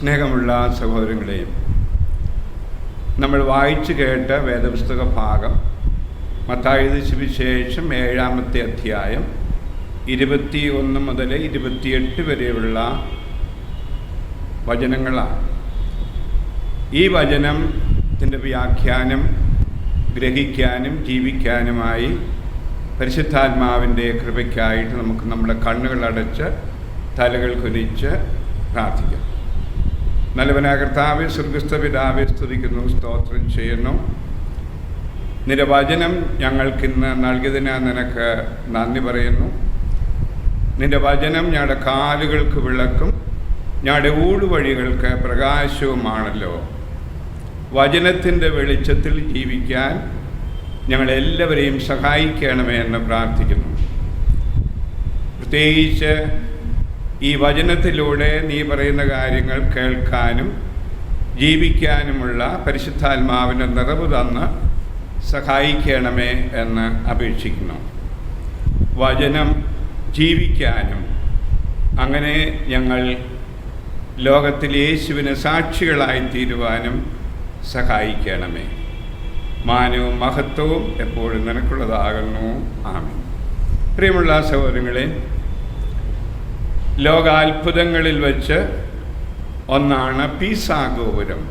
സ്നേഹമുള്ള സഹോദരങ്ങളെയും നമ്മൾ വായിച്ചു കേട്ട വേദപുസ്തക ഭാഗം മത്തായത് സുവിശേഷം ഏഴാമത്തെ അധ്യായം ഇരുപത്തി ഒന്ന് മുതൽ ഇരുപത്തിയെട്ട് വരെയുള്ള വചനങ്ങളാണ്. ഈ വചനത്തിന്റെ വ്യാഖ്യാനം ഗ്രഹിക്കാനും ജീവിക്കാനുമായി പരിശുദ്ധാത്മാവിന്റെ കൃപയ്ക്കായിട്ട് നമുക്ക് നമ്മുടെ കണ്ണുകളടച്ച് തലകൾ കുനിച്ച് പ്രാർത്ഥിക്കാം. നല്ലവനായ കർത്താവെ സ്വർഗസ്ഥ സ്തുതിക്കുന്നു സ്തോത്രം ചെയ്യുന്നു. നിന്റെ വചനം ഞങ്ങൾക്കിന്ന് നൽകിയതിന് നിനക്ക് നന്ദി പറയുന്നു. നിന്റെ വചനം ഞങ്ങളുടെ കാലുകൾക്ക് വിളക്കും ഞങ്ങളുടെ ഊടുവഴികൾക്ക് പ്രകാശവുമാണല്ലോ. വചനത്തിന്റെ വെളിച്ചത്തിൽ ജീവിക്കാൻ ഞങ്ങളെല്ലാവരെയും സഹായിക്കണമേ എന്ന് പ്രാർത്ഥിക്കുന്നു. പ്രത്യേകിച്ച് ഈ വചനത്തിലൂടെ നീ പറയുന്ന കാര്യങ്ങൾ കേൾക്കാനും ജീവിക്കാനുമുള്ള പരിശുദ്ധാത്മാവിന്റെ നിറവ് തന്ന് സഹായിക്കണമേ എന്ന് അപേക്ഷിക്കുന്നു. വചനം ജീവിക്കാനും അങ്ങനെ ഞങ്ങൾ ലോകത്തിൽ യേശുവിന് സാക്ഷികളായി തീരുവാനും സഹായിക്കണമേ. മാനവും മഹത്വവും എപ്പോഴും നിനക്കുള്ളതാകുന്നു. ആമേ പ്രിയമുള്ള സഹോദരങ്ങളെ ലോകാത്ഭുതങ്ങളിൽ വച്ച് ഒന്നാണ് പീസാഗോപുരം. ഗോപുരം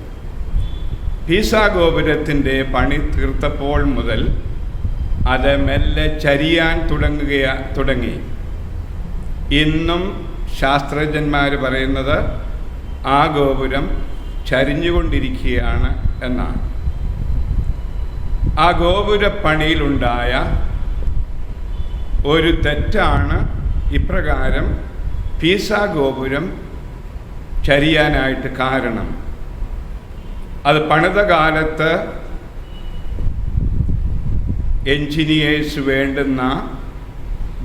പീസാ ഗോപുരത്തിന്റെ പണി തീർത്തപ്പോൾ മുതൽ അത് മെല്ലെ ചരിയാൻ തുടങ്ങുക തുടങ്ങി. ഇന്നും ശാസ്ത്രജ്ഞന്മാർ പറയുന്നത് ആ ഗോപുരം ചരിഞ്ഞുകൊണ്ടിരിക്കുകയാണ് എന്നാണ്. ആ ഗോപുരപ്പണിയിലുണ്ടായ ഒരു തെറ്റാണ് ഇപ്രകാരം പീസ ഗോപുരം ചരിയാനായിട്ട് കാരണം. അത് പണിത കാലത്ത് എഞ്ചിനീയേഴ്സ് വേണ്ടുന്ന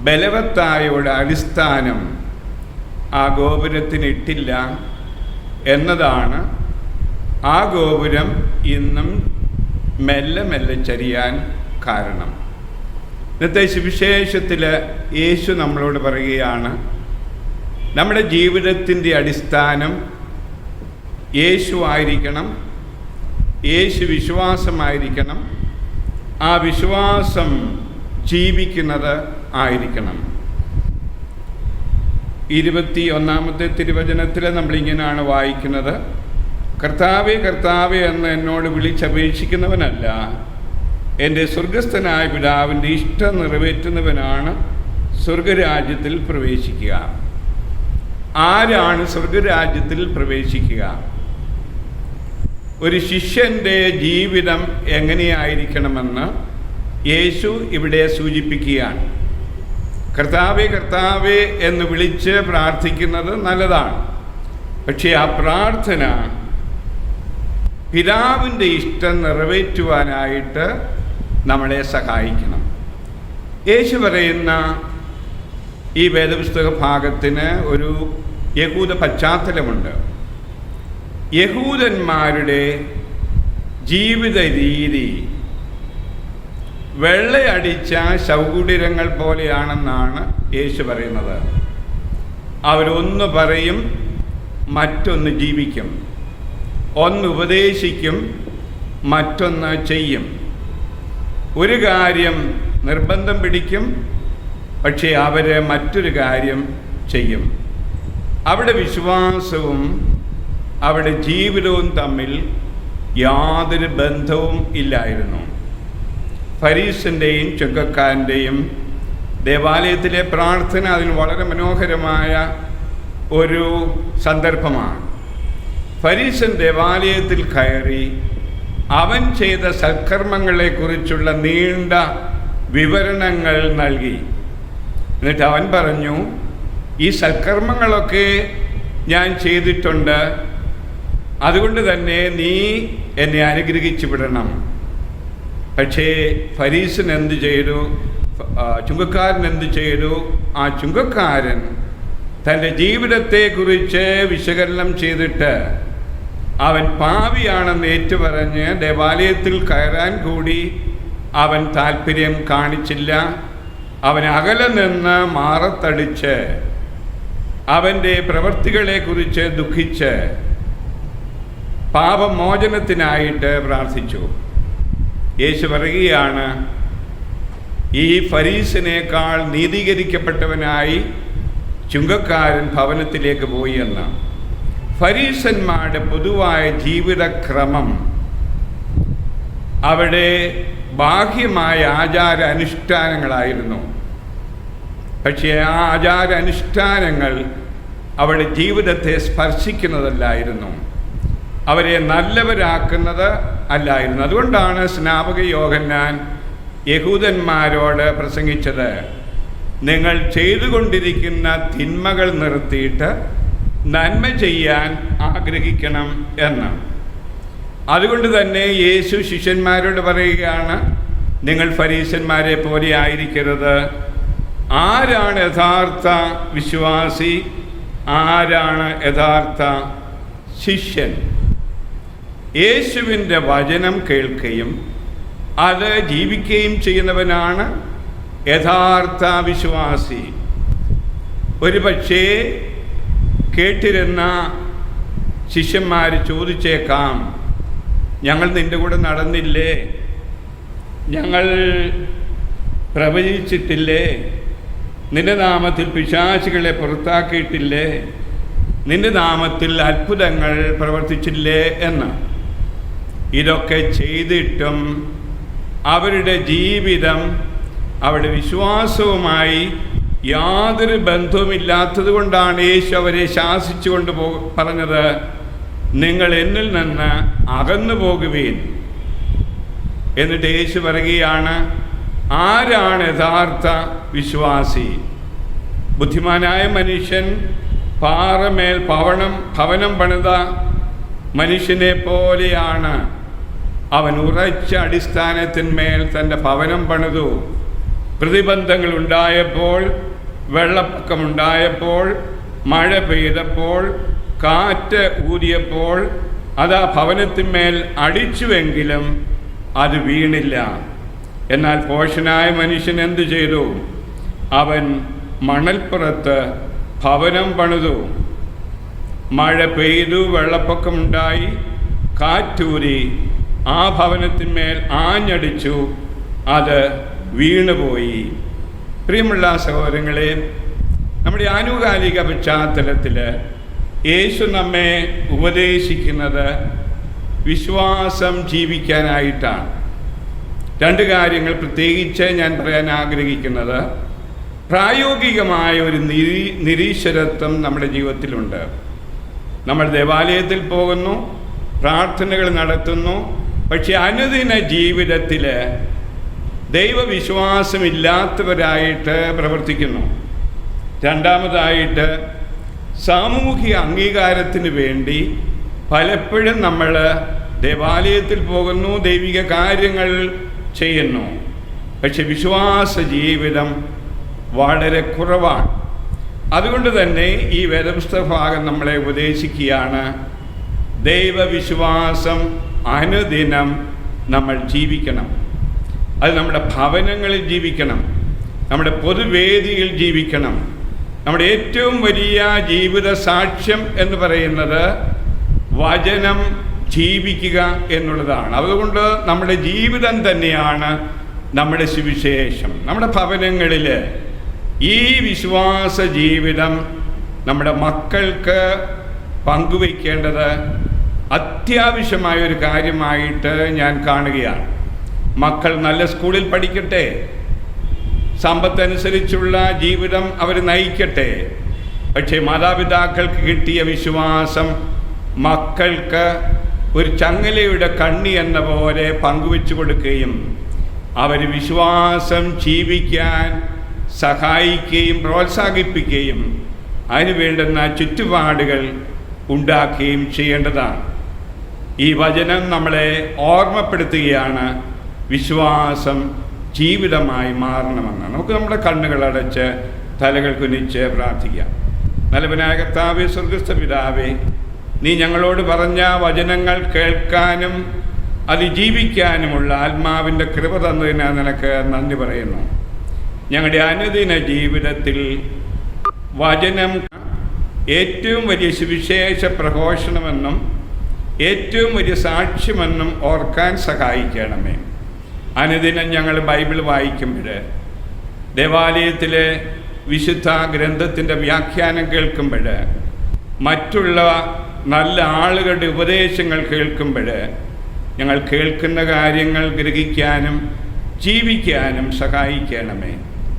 ബലവത്തായ ഒരു അടിസ്ഥാനം ആ ഗോപുരത്തിന് ഇട്ടില്ല എന്നതാണ്. ആ ഗോപുരം ഇന്നും മെല്ലെ മെല്ലെ ചരിയാൻ കാരണം. ഇന്നത്തെ സുവിശേഷത്തിൽ യേശു നമ്മളോട് പറയുകയാണ് നമ്മുടെ ജീവിതത്തിന്റെ അടിസ്ഥാനം യേശു ആയിരിക്കണം. യേശു വിശ്വാസമായിരിക്കണം. ആ വിശ്വാസം ജീവിക്കുന്നത് ആയിരിക്കണം. ഇരുപത്തി ഒന്നാമത്തെ തിരുവചനത്തിൽ നമ്മളിങ്ങനെയാണ് വായിക്കുന്നത്. കർത്താവെ കർത്താവെ എന്ന് എന്നോട് വിളിച്ചപേക്ഷിക്കുന്നവനല്ല. എന്റെ സ്വർഗസ്ഥനായ പിതാവിന്റെ ഇഷ്ടം നിറവേറ്റുന്നവനാണ് സ്വർഗരാജ്യത്തിൽ പ്രവേശിക്കുക. ആരാണ് സ്വർഗരാജ്യത്തിൽ പ്രവേശിക്കുക? ഒരു ശിഷ്യന്റെ ജീവിതം എങ്ങനെയായിരിക്കണമെന്ന് യേശു ഇവിടെ സൂചിപ്പിക്കുകയാണ്. കർത്താവെ കർത്താവെ എന്ന് വിളിച്ച് പ്രാർത്ഥിക്കുന്നത് നല്ലതാണ്. പക്ഷേ ആ പ്രാർത്ഥന പിതാവിന്റെ ഇഷ്ടം നിറവേറ്റുവാനായിട്ട് നമ്മളെ സഹായിക്കണം. യേശു പറയുന്ന ഈ വേദപുസ്തക ഭാഗത്തിന് ഒരു യഹൂദ പശ്ചാത്തലമുണ്ട്. യഹൂദന്മാരുടെ ജീവിത രീതി വെള്ളയടിച്ച ശൗകുടിരങ്ങൾ പോലെയാണെന്നാണ് യേശു പറയുന്നത്. അവരൊന്ന് പറയും മറ്റൊന്ന് ജീവിക്കും. ഒന്ന് ഉപദേശിക്കും മറ്റൊന്ന് ചെയ്യും. ഒരു കാര്യം നിർബന്ധം പിടിക്കും പക്ഷേ അവർ മറ്റൊരു കാര്യം ചെയ്യും. അവിടെ വിശ്വാസവും അവിടെ ജീവിതവും തമ്മിൽ യാതൊരു ബന്ധവും ഇല്ലായിരുന്നു. ഫരീസിന്റെയും ചുങ്കക്കാരന്റെയും ദേവാലയത്തിലെ പ്രാർത്ഥന അതിന് വളരെ മനോഹരമായ ഒരു സന്ദർഭമാണ്. ഫരീസൻ ദേവാലയത്തിൽ കയറി അവൻ ചെയ്ത സൽക്കർമ്മങ്ങളെക്കുറിച്ചുള്ള നീണ്ട വിവരണങ്ങൾ നൽകി. എന്നിട്ട് അവൻ പറഞ്ഞു ഈ സൽക്കർമ്മങ്ങളൊക്കെ ഞാൻ ചെയ്തിട്ടുണ്ട്. അതുകൊണ്ട് തന്നെ നീ എന്നെ അനുഗ്രഹിച്ചു വിടണം. പക്ഷേ ഫരീസൻ എന്ത് ചെയ്തു? ചുങ്കക്കാരൻ എന്ത് ചെയ്തു? ആ ചുങ്കക്കാരൻ തന്റെ ജീവിതത്തെക്കുറിച്ച് വിശകലനം ചെയ്തിട്ട് അവൻ പാവിയാണെന്ന് ഏറ്റുപറഞ്ഞ് ദേവാലയത്തിൽ കയറാൻ കൂടി അവൻ താല്പര്യം കാണിച്ചില്ല. അവൻ അകലെ നിന്ന് മാറത്തടിച്ച് അവന്റെ പ്രവൃത്തികളെക്കുറിച്ച് ദുഃഖിച്ച് പാപമോചനത്തിനായിട്ട് പ്രാർത്ഥിച്ചു. യേശു പറയുകയാണ് ഈ ഫരീസിനേക്കാൾ നീതീകരിക്കപ്പെട്ടവനായി ചുങ്കക്കാരൻ ഭവനത്തിലേക്ക് പോയി എന്ന്. ഫരീസന്മാരുടെ പൊതുവായ ജീവിതക്രമം അവിടെ ബാഹ്യമായ ആചാര അനുഷ്ഠാനങ്ങളായിരുന്നു പക്ഷേ ആ ആചാര അനുഷ്ഠാനങ്ങൾ അവരുടെ ജീവിതത്തെ സ്പർശിക്കുന്നതല്ലായിരുന്നു. അവരെ നല്ലവരാക്കുന്നത് അല്ലായിരുന്നു. അതുകൊണ്ടാണ് സ്നാപക യോഹന്നാൻ യഹൂദന്മാരോട് പ്രസംഗിച്ചത് നിങ്ങൾ ചെയ്തുകൊണ്ടിരിക്കുന്ന തിന്മകൾ നിർത്തിയിട്ട് നന്മ ചെയ്യാൻ ആഗ്രഹിക്കണം എന്ന്. അതുകൊണ്ട് തന്നെ യേശു ശിഷ്യന്മാരോട് പറയുകയാണ് നിങ്ങൾ ഫരീസന്മാരെ പോലെ ആയിരിക്കരുത്. ആരാണ് യഥാർത്ഥ വിശ്വാസി? ആരാണ് യഥാർത്ഥ ശിഷ്യൻ? യേശുവിന്റെ വചനം കേൾക്കുകയും അത് ജീവിക്കുകയും ചെയ്യുന്നവനാണ് യഥാർത്ഥ വിശ്വാസി. ഒരു പക്ഷേ കേട്ടിരുന്ന ശിഷ്യന്മാർ ചോദിച്ചേക്കാം ഞങ്ങൾ നിന്റെ കൂടെ നടന്നില്ലേ? ഞങ്ങൾ പ്രവചിച്ചിട്ടില്ലേ? നിന്റെ നാമത്തിൽ പിശാചികളെ പുറത്താക്കിയിട്ടില്ലേ? നിന്റെ നാമത്തിൽ അത്ഭുതങ്ങൾ പ്രവർത്തിച്ചില്ലേ എന്ന്. ഇതൊക്കെ ചെയ്തിട്ടും അവരുടെ ജീവിതം അവരുടെ വിശ്വാസവുമായി യാതൊരു ബന്ധവുമില്ലാത്തത് കൊണ്ടാണ് യേശു അവരെ ശാസിച്ചു കൊണ്ട് പോ പറഞ്ഞത്. നിങ്ങൾ എന്നിൽ നിന്ന് അകന്നു പോകുവീൻ. എന്നിട്ട് യേശു പറയുകയാണ് ആരാണ് യഥാർത്ഥ വിശ്വാസി? ബുദ്ധിമാനായ മനുഷ്യൻ പാറമേൽ പവണം ഭവനം പണിത മനുഷ്യനെ പോലെയാണ്. അവൻ ഉറച്ച അടിസ്ഥാനത്തിന്മേൽ തന്റെ ഭവനം പണിതു. പ്രതിബന്ധങ്ങൾ ഉണ്ടായപ്പോൾ വെള്ളപ്പൊക്കമുണ്ടായപ്പോൾ മഴ പെയ്തപ്പോൾ കാറ്റ് ഊതിയപ്പോൾ അത് ആ ഭവനത്തിന്മേൽ അടിച്ചുവെങ്കിലും അത് വീണില്ല. എന്നാൽ പോഷനായ മനുഷ്യൻ എന്തു ചെയ്തു? അവൻ മണൽപ്പുറത്ത് ഭവനം പണിതു. മഴ പെയ്തു വെള്ളപ്പൊക്കമുണ്ടായി കാറ്റൂരി ആ ഭവനത്തിന്മേൽ ആഞ്ഞടിച്ചു. അത് വീണുപോയി. പ്രിയമുള്ള സഹോദരങ്ങളെ നമ്മുടെ ആനുകാലിക പശ്ചാത്തലത്തിൽ യേശു നമ്മെ ഉപദേശിക്കുന്നത് വിശ്വാസം ജീവിക്കാനായിട്ടാണ്. രണ്ട് കാര്യങ്ങൾ പ്രത്യേകിച്ച് ഞാൻ പറയാൻ ആഗ്രഹിക്കുന്നത്. പ്രായോഗികമായ ഒരു നിരീ നിരീശ്വരത്വം നമ്മുടെ ജീവിതത്തിലുണ്ട്. നമ്മൾ ദേവാലയത്തിൽ പോകുന്നു പ്രാർത്ഥനകൾ നടത്തുന്നു പക്ഷെ അനുദിന ജീവിതത്തിൽ ദൈവവിശ്വാസമില്ലാത്തവരായിട്ട് പ്രവർത്തിക്കുന്നു. രണ്ടാമതായിട്ട് സാമൂഹിക അംഗീകാരത്തിന് വേണ്ടി പലപ്പോഴും നമ്മൾ ദേവാലയത്തിൽ പോകുന്നു ദൈവിക കാര്യങ്ങൾ ചെയ്യുന്നു. പക്ഷെ വിശ്വാസ ജീവിതം വളരെ കുറവാണ്. അതുകൊണ്ട് തന്നെ ഈ വേദപുസ്തക ഭാഗം നമ്മളെ ഉപദേശിക്കുകയാണ് ദൈവവിശ്വാസം അനുദിനം നമ്മൾ ജീവിക്കണം. അത് നമ്മുടെ ഭവനങ്ങളിൽ ജീവിക്കണം. നമ്മുടെ പൊതുവേദിയിൽ ജീവിക്കണം. നമ്മുടെ ഏറ്റവും വലിയ ജീവിത സാക്ഷ്യം എന്ന് പറയുന്നത് വചനം ജീവിക്കുക എന്നുള്ളതാണ്. അതുകൊണ്ട് നമ്മുടെ ജീവിതം തന്നെയാണ് നമ്മുടെ സുവിശേഷം. നമ്മുടെ ഭവനങ്ങളിൽ ഈ വിശ്വാസ ജീവിതം നമ്മുടെ മക്കൾക്ക് പങ്കുവയ്ക്കേണ്ടത് അത്യാവശ്യമായ ഒരു കാര്യമായിട്ട് ഞാൻ കാണുകയാണ്. മക്കൾ നല്ല സ്കൂളിൽ പഠിക്കട്ടെ. സമ്പത്തനുസരിച്ചുള്ള ജീവിതം അവർ നയിക്കട്ടെ. പക്ഷേ മാതാപിതാക്കൾക്ക് കിട്ടിയ വിശ്വാസം മക്കൾക്ക് ഒരു ചങ്ങലയുടെ കണ്ണി എന്ന പോലെ പങ്കുവെച്ചു കൊടുക്കുകയും അവർ വിശ്വാസം ജീവിക്കാൻ സഹായിക്കുകയും പ്രോത്സാഹിപ്പിക്കുകയും അതിന് വേണ്ടുന്ന ചുറ്റുപാടുകൾ ഉണ്ടാക്കുകയും ചെയ്യേണ്ടതാണ്. ഈ വചനം നമ്മളെ ഓർമ്മപ്പെടുത്തുകയാണ് വിശ്വാസം ജീവിതമായി മാറണമെന്ന്. നമുക്ക് നമ്മുടെ കണ്ണുകൾ അടച്ച് തലകൾ കുനിച്ച് പ്രാർത്ഥിക്കാം. നല്ല വിനായകർത്താവേ സ്വർഗസ്ഥ പിതാവേ നീ ഞങ്ങളോട് പറഞ്ഞ വചനങ്ങൾ കേൾക്കാനും അത് ജീവിക്കാനുമുള്ള ആത്മാവിന്റെ കൃപ തന്നതിനാ നിനക്ക് നന്ദി പറയുന്നു. ഞങ്ങളുടെ അനുദിന ജീവിതത്തിൽ വചനം ഏറ്റവും വലിയ സുവിശേഷ പ്രഘോഷണമെന്നും ഏറ്റവും വലിയ സാക്ഷ്യമെന്നും ഓർക്കാൻ സഹായിക്കണമേ. അനുദിനം ഞങ്ങൾ ബൈബിൾ വായിക്കുമ്പോൾ ദേവാലയത്തിലെ വിശുദ്ധ ഗ്രന്ഥത്തിന്റെ വ്യാഖ്യാനം കേൾക്കുമ്പോൾ മറ്റുള്ള നല്ല ആളുകളുടെ ഉപദേശങ്ങൾ കേൾക്കുമ്പോൾ ഞങ്ങൾ കേൾക്കുന്ന കാര്യങ്ങൾ ഗ്രഹിക്കാനും ജീവിക്കാനും സഹായിക്കണമേ.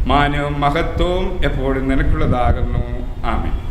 മാനവും മഹത്വവും എപ്പോഴും നിനക്കുള്ളതാകുന്നു. ആമേ